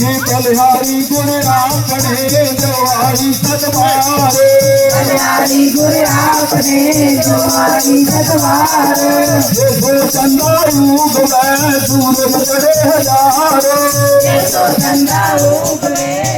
राधे कल्याणी गुण राम पढ़े जवारी सतवारे। कल्याणी गुण राम पढ़े जवारी सतवारे। चंदा रूप में सूरज पढ़े हजारे। देखो चंदा रूप में